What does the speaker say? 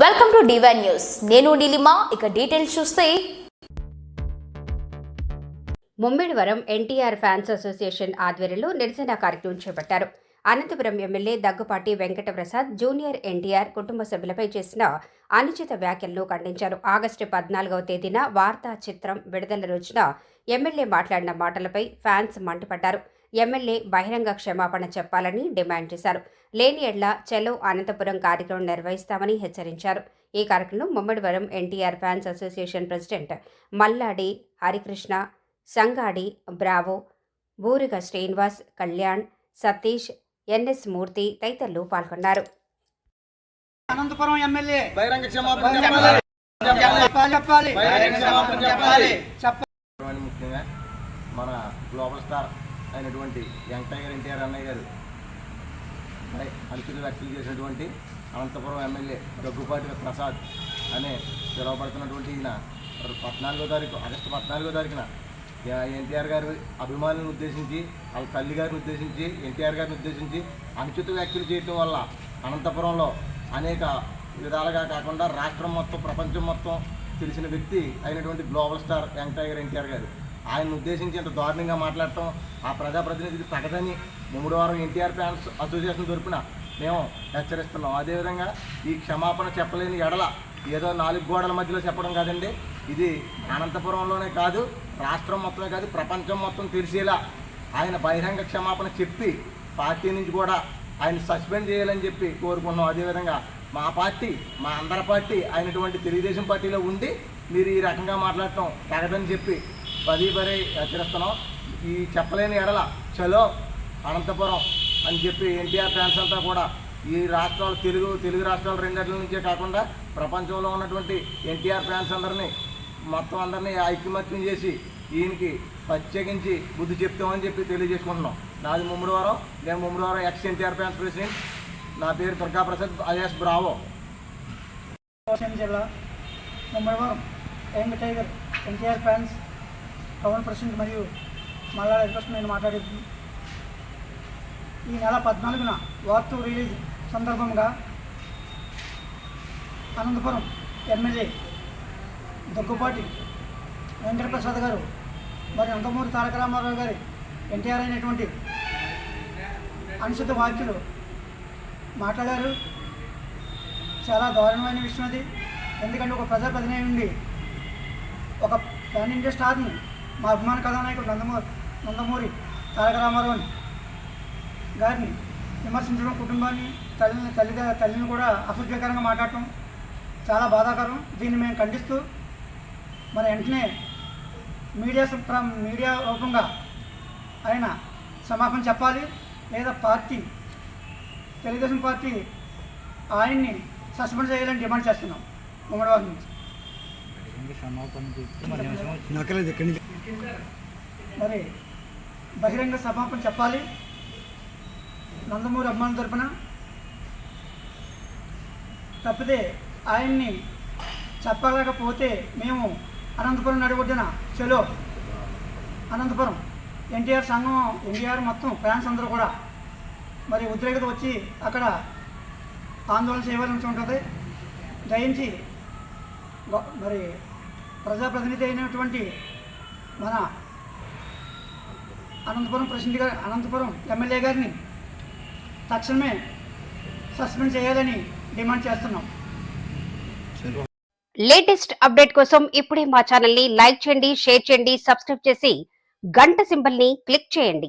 Welcome to divine news నేను నీలిమా ఇక details చూస్తే. ముమ్మిడివరం ఎన్టీఆర్ ఫ్యాన్స్ అసోసియేషన్ ఆధ్వర్యంలో నిరసన కార్యక్రమం చేపట్టారు. అనంతపురం ఎమ్మెల్యే దగ్గుపాటి వెంకటప్రసాద్ జూనియర్ ఎన్టీఆర్ కుటుంబ సభ్యులపై చేసిన అనుచిత వ్యాఖ్యలను ఖండించారు. ఆగస్టు పద్నాలుగవ తేదీన వార్తా చిత్రం విడుదల రోజున ఎమ్మెల్యే మాట్లాడిన మాటలపై ఫ్యాన్స్ మంటపడ్డారు ఎమ్మెల్యే బహిరంగ క్షమాపణ చెప్పాలని డిమాండ్ చేశారు. లేని ఎడ్ల చెలో అనంతపురం కార్యక్రమం నిర్వహిస్తామని హెచ్చరించారు. ఈ కార్యక్రమంలో Mummidivaram NTR fans association president Malladi Harikrishna Sangadi Bravo Buriga Srinivas Kalyan Satish NS Murthy తదితరులు పాల్గొన్నారు. అనంతపురం ఎమ్మెల్యే బహిరంగ క్షమాపణ బహిరంగ చెప్పాలి. చెప్పాలి. ముఖ్యంగా మన గ్లోబల్ స్టార్ అయినటువంటి యంగ్ టైగర్ ఎన్టీఆర్ అన్నయ్య గారు పై అనుచిత వ్యాఖ్యలు చేసినటువంటి అనంతపురం ఎమ్మెల్యే దగ్గుపాటి ప్రసాద్ అనే పిలువబడుతున్నటువంటి ఈయన పద్నాలుగో తారీఖు ఆగస్టు పద్నాలుగో తారీఖున ఎన్టీఆర్ గారి అభిమానులను ఉద్దేశించి వాళ్ళ తల్లి గారిని ఉద్దేశించి ఎన్టీఆర్ గారిని ఉద్దేశించి అనుచిత వ్యాఖ్యలు చేయటం వల్ల అనంతపురంలో అనేక విధాలుగా కాకుండా రాష్ట్రం మొత్తం ప్రపంచం మొత్తం తెలిసిన వ్యక్తి అయినటువంటి global star young tiger NTR గారు. ఆయన ఉద్దేశించి ఇంత దారుణంగా మాట్లాడటం ఆ ప్రజాప్రతినిధికి తగదని మూడు వారం ఎన్టీఆర్ ఫ్యాన్స్ అసోసియేషన్ తరపున మేము హెచ్చరిస్తున్నాం. అదేవిధంగా ఈ క్షమాపణ చెప్పలేని ఎడల ఏదో నాలుగు గోడల మధ్యలో చెప్పడం కాదండి. ఇది అనంతపురంలోనే కాదు రాష్ట్రం మొత్తమే కాదు ప్రపంచం మొత్తం తెలిసేలా ఆయన బహిరంగ క్షమాపణ చెప్పి పార్టీ నుంచి కూడా ఆయన సస్పెండ్ చేయాలని చెప్పి కోరుకున్నాం. అదేవిధంగా మా పార్టీ మా అందరి పార్టీ అయినటువంటి తెలుగుదేశం పార్టీలో ఉండి మీరు ఈ రకంగా మాట్లాడటం తగదని చెప్పి పది పరి హెచ్చరిస్తున్నాం ఈ చెప్పలేని ఎడల చలో అనంతపురం అని చెప్పి ఎన్టీఆర్ ఫ్యాన్స్ అంతా కూడా ఈ రాష్ట్రాలు తెలుగు తెలుగు రాష్ట్రాలు రెండింటి నుంచే కాకుండా ప్రపంచంలో ఉన్నటువంటి ఎన్టీఆర్ ఫ్యాన్స్ అందరినీ మొత్తం అందరినీ ఐక్యమత్యం చేసి ఈయనకి ప్రత్యేకించి బుద్ధి చెప్తామని చెప్పి తెలియజేసుకుంటున్నాం. నాది ముమ్మడివారం నేను Mummidivaram ex NTR fans president. నా పేరు దుర్గాప్రసాద్ ఐఎస్ బ్రావో. జిల్లా Mummidivaram young tiger NTR fans Pawan president మరియు మల్లాల రిక్వెస్ట్ నేను మాట్లాడేది. ఈ నెల పద్నాలుగున వార్త రిలీజ్ సందర్భంగా అనంతపురం ఎమ్మెల్యే దగ్గుపాటి వెంకటప్రసాద్ గారు మరి నందమూరి తారక రామారావు గారి ఎన్టీఆర్ అయినటువంటి అనుచిత వాక్యులు మాట్లాడారు. చాలా దారుణమైన విషయం అది. ఎందుకంటే ఒక ప్రజాప్రతినిధి ఉండి ఒక పాన్ ఇండియా స్టార్ని మా అభిమాన కథానాయకుడు నందమూరి నందమూరి తారక రామారావుని గారిని విమర్శించడం కుటుంబాన్ని తల్లిని తల్లి తల్లిని కూడా అసభ్యకరంగా మాట్లాడటం చాలా బాధాకరం. దీన్ని మేము ఖండిస్తూ మరి వెంటనే మీడియా సూత్రం మీడియా రూపంగా ఆయన సమాపం చెప్పాలి. లేదా పార్టీ తెలుగుదేశం పార్టీ ఆయన్ని సస్పెండ్ చేయాలని డిమాండ్ చేస్తున్నాం ఉమ్మడివారి నుంచి. మరి బహిరంగ సమాపన చెప్పాలి. నందమూరి అభిమానుల తరపున. తప్పితే ఆయన్ని చెప్పలేకపోతే మేము అనంతపురం నడిగొడ్డిన. చెలో. అనంతపురం. ఎన్టీఆర్ సంఘం ఎన్టీఆర్ మొత్తం ఫ్యాన్స్ అందరూ కూడా. మరి ఉద్రేకత వచ్చి అక్కడ ఆందోళన చేయవలసి ఉంటుంది. దయించి మరి ప్రజాప్రతినిధి అయినటువంటి మన అనంతపురం ప్రెసిడెంట్ గారు అనంతపురం ఎమ్మెల్యే గారిని తక్షణమే సస్పెండ్ చేయాలని డిమాండ్ చేస్తున్నాం. లేటెస్ట్ అప్డేట్ కోసం ఇప్పుడే మా ఛానల్ని లైక్ చేయండి షేర్ చేయండి సబ్స్క్రైబ్ చేసి గంట సింబల్ని క్లిక్ చేయండి.